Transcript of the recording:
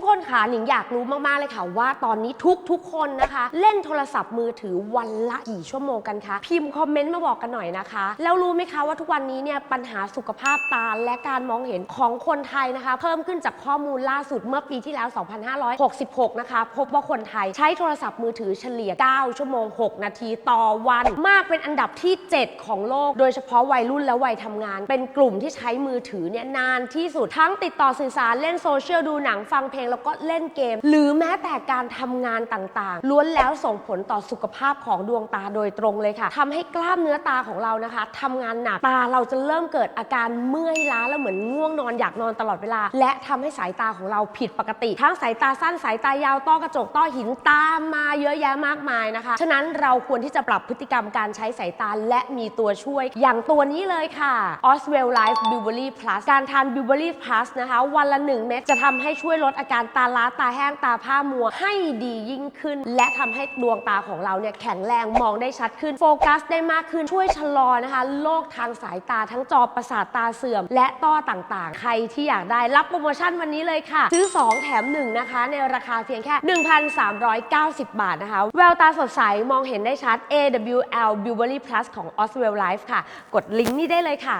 ทุกคนคะหนิงอยากรู้มากๆเลยค่ะ ว่าตอนนี้ทุกทุกๆคนนะคะ เล่นโทรศัพท์มือถือวันละกี่ชั่วโมงกันคะ พิมพ์คอมเมนต์มาบอกกันหน่อยนะคะ แล้วรู้ไหมคะว่าทุกวันนี้เนี่ยปัญหาสุขภาพตาและการมองเห็นของคนไทยนะคะ เพิ่มขึ้นจากข้อมูลล่าสุดเมื่อปีที่แล้ว 2566 นะคะ พบว่าคนไทยใช้โทรศัพท์มือถือเฉลี่ย 9 ชั่วโมง 6 นาทีต่อวัน มากเป็นอันดับที่ 7 ของโลก โดยเฉพาะวัยรุ่นและวัยทำงาน เป็นกลุ่มที่ใช้มือถือเนี่ยนานที่สุดทั้งติดต่อสื่อสารเล่นโซเชียลดูหนังฟังเพลงแล้วก็เล่นเกม หรือแม้แต่การทำงานต่างๆ ล้วนแล้วส่งผลต่อสุขภาพของดวงตาโดยตรงเลยค่ะทำให้กล้ามเนื้อตาของเรานะคะทำงานหนักตาเราจะเริ่มเกิดอาการเมื่อยล้าแล้วเหมือนง่วงนอนอยากนอนตลอดเวลา และทำให้สายตาของเราผิดปกติ ทั้งสายตาสั้นสายตายาวต้อกระจกต้อหินตามมาเยอะแยะมากมายนะคะ ฉะนั้นเราควรที่จะปรับพฤติกรรมการใช้สายตาและมีตัวช่วย อย่างตัวนี้เลยค่ะ Oswell Life b i w e r l y Plus การทาน b i w e r l y Plus นะคะ วันละ 1 เม็ดจะทำให้ช่วยลดอาการตาล้าตาแห้งตาผ้ามัวให้ดียิ่งขึ้น และทำให้ดวงตาของเราเนี่ยแข็งแรงมองได้ชัดขึ้นโฟกัสได้มากขึ้นช่วยชะลอนะคะโรคทางสายตาทั้งจอประสาทตาเสื่อม และต้อต่างๆ ใครที่อยากได้รับโปรโมชั่นวันนี้เลยค่ะ ซื้อ 2 แถม 1 นะคะ ในราคาเพียงแค่ 1,390 บาทนะคะ แววตาสดใส มองเห็นได้ชัด AWL b u w e r y Plus ของ Oswell Life ค่ะ กดลิงก์นี้ได้เลยค่ะ